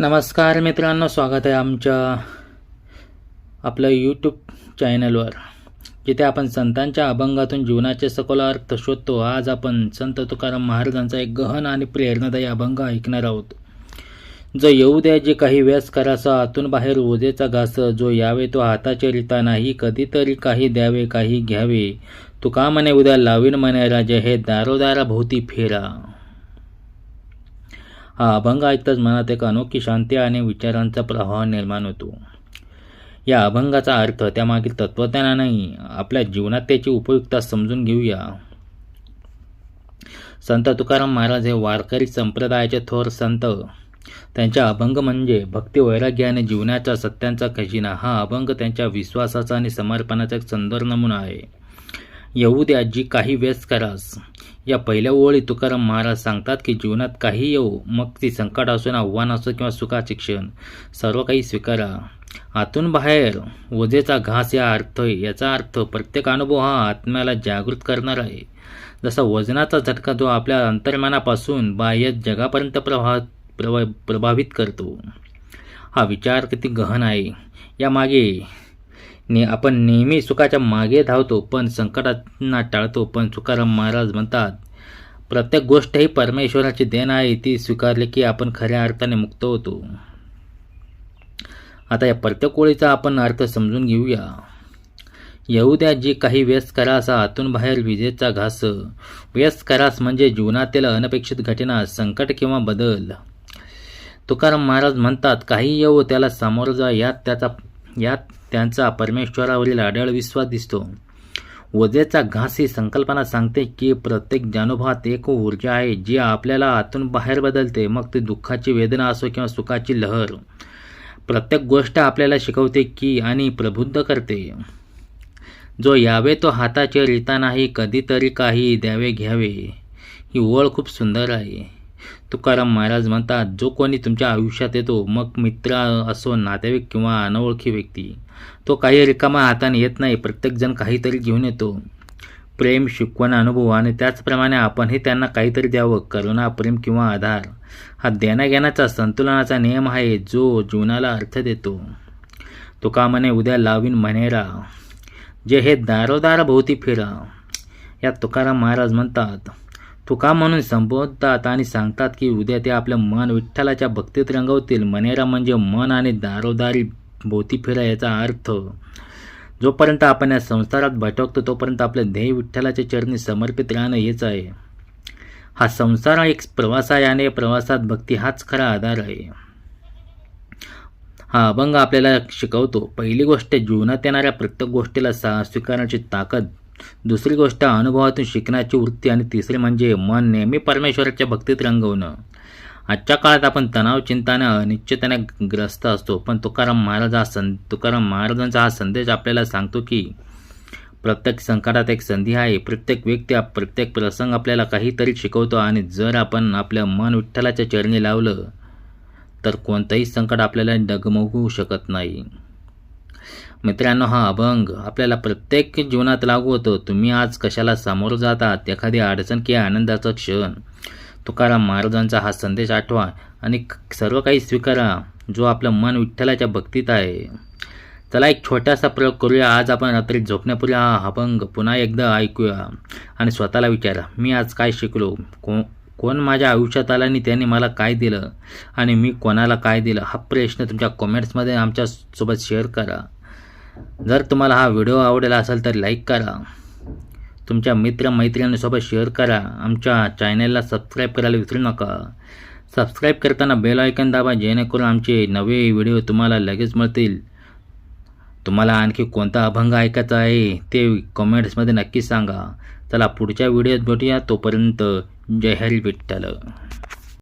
नमस्कार मित्रांनो स्वागत आहे आमच्या आपलं यूट्यूब चॅनलवर जिथे आपण संतांच्या अभंगातून जीवनाचे सखोल अर्थ शोधतो. आज आपण संत तुकाराम महाराजांचा एक गहन आणि प्रेरणादायी अभंग ऐकणार आहोत. जो येऊ द्या जे काही व्यास करासा आतून बाहेर ओझेचा घास जो यावे तो हाताचे रिता नाही कधीतरी काही द्यावे काही घ्यावे. तुका म्हणे उद्या लावीन म्हणे राजे हे दारोदारा भोवती फेरा. हा अभंग ऐकताच मनात एक अनोखी शांती आणि विचारांचा प्रवाह निर्माण होतो. या अभंगाचा अर्थ त्यामागील तत्वज्ञानाने आपल्या जीवनात त्याची उपयुक्तता समजून घेऊया. संत तुकाराम महाराज हे वारकरी संप्रदायाचे थोर संत. त्यांच्या अभंग म्हणजे भक्ती वैराग्य आणि जीवनाच्या सत्यांचा खजिना. हा अभंग त्यांच्या विश्वासाचा आणि समर्पणाचा एक सुंदर नमुना आहे. येऊ द्या जी काही व्यस्त करास. या पहिल्या ओळी तुकाराम महाराज सांगतात की जीवनात काही येऊ मग ती संकट असो आव्हान असो किंवा सुखाचे क्षण सर्व काही स्वीकारा. आतून बाहेर ओझेचा घास या अर्थ याचा अर्थ प्रत्येक अनुभव हा आत्म्याला जागृत करणार आहे. जसा वजनाचा झटका जो आपल्या अंतर्मनापासून बाह्य जगापर्यंत प्रभा प्रभावित करतो. हा विचार किती गहन आहे. यामागे ने आपण नेहमी सुखाच्या मागे धावतो पण संकटांना टाळतो पण तुकाराम महाराज म्हणतात प्रत्येक गोष्ट ही परमेश्वराची देण आहे. ती स्वीकारली की आपण खऱ्या अर्थाने मुक्त होतो. आता या प्रत्येक ओळीचा आपण अर्थ समजून घेऊया. येऊ द्या जी काही व्यस्त करास आतून बाहेर विजेचा घास. व्यस्त करास म्हणजे जीवनातील अनपेक्षित घटना संकट किंवा बदल. तुकाराम महाराज म्हणतात काही येऊ त्याला सामोरं जा यात त्याचा यात त्यांचा परमेश्वरावरील आढळ विश्वास दिसतो. वजेचा घास ही संकल्पना सांगते की प्रत्येक जानुभवात एक ऊर्जा आहे जी आपल्याला आतून बाहेर बदलते. मग ती दुःखाची वेदना असो किंवा सुखाची लहर. प्रत्येक गोष्ट आपल्याला शिकवते की आणि प्रबुद्ध करते. जो यावे तो हाताचे रिता नाही कधीतरी काही द्यावे घ्यावे. ही ओळ खूप सुंदर आहे. तुकाराम महाराज म्हणतात जो कोणी तुमच्या आयुष्यात येतो मग मित्र असो नातेवाईक किंवा अनोळखी व्यक्ती तो काही रिकामा हाताने येत नाही प्रत्येकजण काहीतरी घेऊन येतो. प्रेम शिकवण अनुभव आणि त्याचप्रमाणे आपणही त्यांना काहीतरी द्यावं करुणा प्रेम किंवा आधार. हा देण्याघेण्याचा संतुलनाचा नियम आहे जो जीवनाला अर्थ देतो. तुका म्हणे उद्या लावीन म्हणेरा. जे हे दारोदार भोवती फिरा. यात तुकाराम महाराज म्हणतात तुका म्हणून संबोधतात आणि सांगतात की उद्या ते आपलं मन विठ्ठलाच्या भक्तीत रंगवतील. मनेरा म्हणजे मन आणि दारोदारी भोवती फिरा याचा अर्थ जोपर्यंत आपण या संसारात भटकतो तोपर्यंत आपलं ध्येय विठ्ठलाच्या चरणी समर्पित राहणं हेच आहे. हा संसार एक प्रवास आहे आणि प्रवासात भक्ती हाच खरा आधार आहे. हा अभंग आपल्याला शिकवतो. पहिली गोष्ट जीवनात येणाऱ्या प्रत्येक गोष्टीला सा स्वीकारण्याची ताकद दुसरी गोष्ट अनुभवातून शिकण्याची वृत्ती आणि तिसरी म्हणजे मन नेहमी परमेश्वराच्या भक्तीत रंगवणं. आजच्या काळात आपण तणाव चिंताने अनिश्चितने ग्रस्त असतो पण तुकाराम महाराज हा सं तुकाराम महाराजांचा हा संदेश आपल्याला सांगतो की प्रत्येक संकटात एक संधी आहे प्रत्येक व्यक्ती प्रत्येक प्रसंग आपल्याला काहीतरी शिकवतो आणि जर आपण आपलं मन विठ्ठलाच्या चरणी लावलं तर कोणतंही संकट आपल्याला डगमगू शकत नाही. मित्रांनो हा अभंग आपल्याला प्रत्येक जीवनात लागू होतो. तुम्ही आज कशाला सामोरं जातात एखादी अडचण किंवा आनंदाचा क्षण तुकाराम महाराजांचा हा संदेश आठवा आणि सर्व काही स्वीकारा जो आपलं मन विठ्ठलाच्या भक्तीत आहे. चला एक छोटासा प्रयोग करूया. आज आपण रात्री झोपण्यापूर्वी हा अभंग पुन्हा एकदा ऐकूया आणि स्वतःला विचारा मी आज काय शिकलो? को कोण माझ्या आयुष्यात आला आणि त्याने मला काय दिलं? आणि मी कोणाला काय दिलं? हा प्रश्न तुमच्या कमेंट्समध्ये आमच्यासोबत शेअर करा. जर तुम्हाला हा व्हिडिओ आवडेला असेल तर लाईक करा. तुमच्या मित्र मैत्रिणींसोबत शेअर करा. आमच्या चॅनलला सबस्क्राईब करायला विसरू नका. सबस्क्राईब करताना बेल आयकन दाबा जेणेकरून आमचे नवे व्हिडिओ तुम्हाला लगेच मिळतील. तुम्हाला आणखी कोणता अभंग ऐकायचा आहे ते कमेंट्समध्ये नक्की सांगा. चला पुढच्या व्हिडिओत भेटूया. तोपर्यंत जय हरी विठ्ठल.